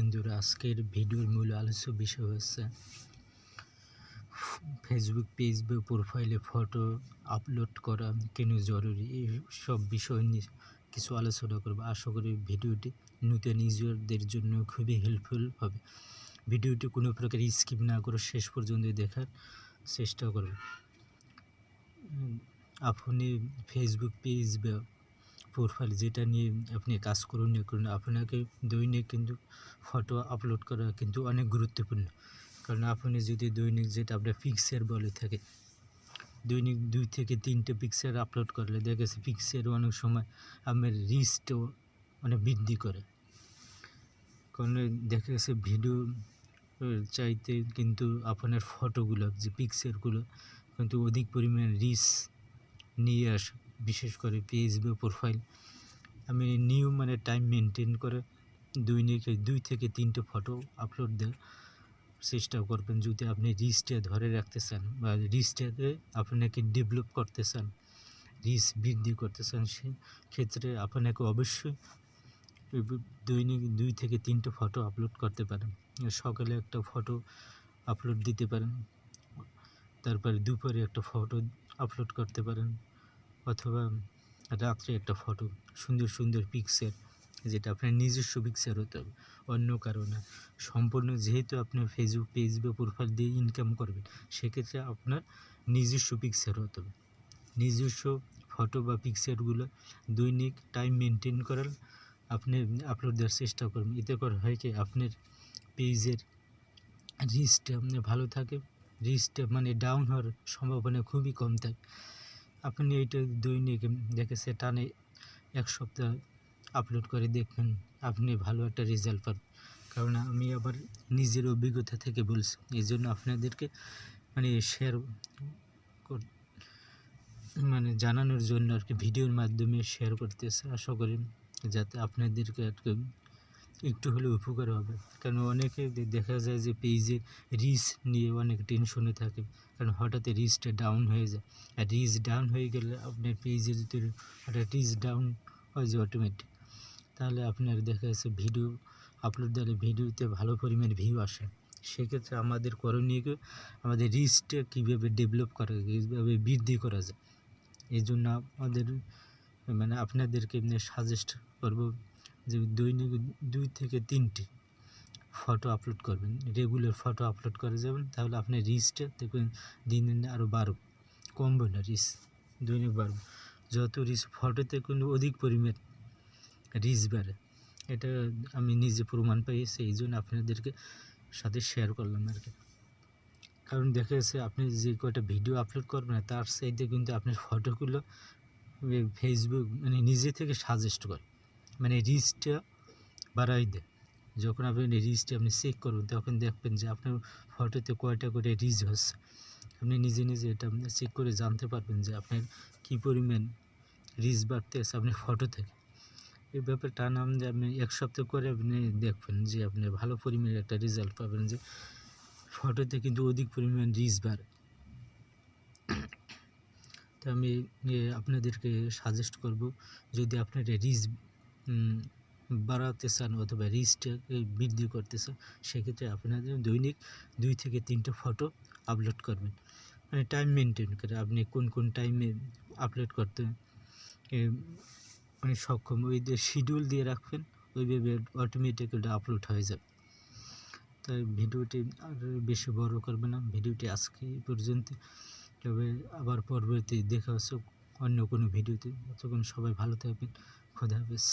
বন্ধুরা, আজকের ভিডিওর মূল আলোচ্য বিষয় হচ্ছে ফেসবুক পেজ বা প্রোফাইলে ফটো আপলোড করা কেন জরুরি? এই সব বিষয় নিয়ে কিছু আলোচনা করব। আশা করি ভিডিওটি নতুন ইউজারদের জন্য খুবই হেল্পফুল হবে। ভিডিওটি কোনো প্রকার স্কিপ না করে শেষ পর্যন্ত দেখার চেষ্টা করবে আপনি ফেসবুক পেজ বা প্রোফাইল যেটা নিয়ে আপনি কাজ করুন না করুন, আপনাকে দৈনিক কিন্তু ফটো আপলোড করা কিন্তু অনেক গুরুত্বপূর্ণ। কারণ আপনি যদি দৈনিক যেটা আপনার পিকচার বলে থাকে, দৈনিক দুই থেকে তিনটে পিকচার আপলোড করলে দেখা গেছে পিকচার অনেক সময় আপনার রিচটাও অনেক বৃদ্ধি করে। কারণ দেখা গেছে ভিডিও চাইতে কিন্তু আপনার ফটোগুলো যে পিকচারগুলো কিন্তু অধিক পরিমাণে রিচ নিয়ে আসে। বিশেষ করে পেজ বা প্রোফাইল আমি নিউ মানে টাইম মেনটেন করে দৈনিক দুই থেকে তিনটে ফটো আপলোড দেওয়ার চেষ্টা করবেন। যদি আপনি রিচটা ধরে রাখতে চান বা রিচটাকে আপনাকে ডেভেলপ করতে চান রিচ বৃদ্ধি করতে চান সে ক্ষেত্রে আপনাকে অবশ্যই দৈনিক দুই থেকে তিনটে ফটো আপলোড করতে পারেন। সকালে একটা ফটো আপলোড দিতে পারেন, তারপরে দুপুরে একটা ফটো আপলোড করতে পারেন। অথবা রাত্রে একটা ফটো সুন্দর সুন্দর পিকচার যেটা আপনার নিজস্ব পিকচার হতে হবে। অন্য কারণে সম্পূর্ণ যেহেতু আপনি ফেসবুক পেজ বা প্রোফাইল দিয়ে ইনকাম করবেন, সেক্ষেত্রে আপনার নিজস্ব পিকচার হতে হবে। নিজস্ব ফটো বা পিকচারগুলো দৈনিক টাইম মেনটেন করার আপনি আপলোড দেওয়ার চেষ্টা করবেন। এতে করে হয় কি, আপনার পেজের রিচটা ভালো থাকে রিচটা মানে ডাউন হওয়ার সম্ভাবনা খুবই কম থাকে। আপনি এইটা দৈনিক দেখেছে টানে এক সপ্তাহ আপলোড করে দেখবেন আপনি ভালো একটা রেজাল্ট পাবেন। কারণ আমি আবার নিজের অভিজ্ঞতা থেকে বলছি, এই জন্য আপনাদেরকে মানে শেয়ার মানে জানানোর জন্য আর কি, ভিডিওর মাধ্যমে শেয়ার করতেছে। আশা করি যাতে আপনাদেরকে আর কি একটু হলেও উপকার হবে। কারণ অনেকে দেখা যায় যে পেজের রিচ নিয়ে অনেক টেনশনে থাকে। কারণ হঠাৎ রিচটা ডাউন হয়ে যায়। আর রিচ ডাউন হয়ে গেলে আপনার পেজের যদি হঠাৎ রিচ ডাউন হয়ে যায় অটোমেটিক তাহলে আপনার দেখা যাচ্ছে ভিডিও আপলোড দিলে ভিডিওতে ভালো পরিমাণ ভিউ আসে। সেক্ষেত্রে আমাদের করণীয় আমাদের রিচটা কীভাবে ডেভেলপ করা যায়? কীভাবে বৃদ্ধি করা যায়? এই জন্য আমাদের মানে আপনাদেরকে সাজেস্ট করব যে দৈনিক দুই থেকে তিনটি ফটো আপলোড করবেন। রেগুলার ফটো আপলোড করে যাবেন, তাহলে আপনার রিচটা দেখবেন দিন দিন আরও বাড়বে কমবে না রিচ দৈনিক বাড়বে। যত রিচ ফটোতে কিন্তু অধিক পরিমাণ রিচ বাড়ে। এটা আমি নিজে প্রমাণ পেয়েছি এই জন্য আপনাদেরকে সাথে শেয়ার করলাম আর কি। কারণ দেখা যাচ্ছে আপনি যে কয়টা ভিডিও আপলোড করবেন, তার সাইডে কিন্তু আপনার ফটোগুলো ফেসবুক মানে নিজে থেকে সাজেস্ট করে। মানে রিচটা বাড়াই দেয়। যখন আপনি রিচটা আপনি চেক করবেন, তখন দেখবেন যে আপনার ফটোতে কয়টা করে রিচ হচ্ছে। আপনি নিজে নিজে এটা চেক করে জানতে পারবেন যে আপনার কী পরিমাণ রিচ বাড়তে আছে আপনার ফটো থেকে। এই ব্যাপারটা নাম যে আপনি এক সপ্তাহ করে আপনি দেখবেন যে আপনি ভালো পরিমাণে একটা রেজাল্ট পাবেন যে ফটোতে কিন্তু অধিক পরিমাণ রিচ বাড়ে। তো আমি আপনাদেরকে সাজেস্ট করব, যদি আপনার রিচ বাড়াতে চান অথবা রিচটাকে বৃদ্ধি করতে চান সেক্ষেত্রে আপনাদের দৈনিক দুই থেকে তিনটে ফটো আপলোড করবেন। মানে টাইম মেনটেন করে আপনি কোন কোন টাইমে আপলোড করতে মানে সক্ষম, ওই যে শিডিউল দিয়ে রাখবেন, ওইভাবে অটোমেটিক ওটা আপলোড হয়ে যাবে। তাই ভিডিওটি আর বেশি বড় করবে না, ভিডিওটি আজকে পর্যন্ত। তবে আবার পরবর্তী দেখা হচ্ছে অন্য কোনো ভিডিওতে। ততক্ষণ সবাই ভালো থাকবেন, খোদা হাফেজ।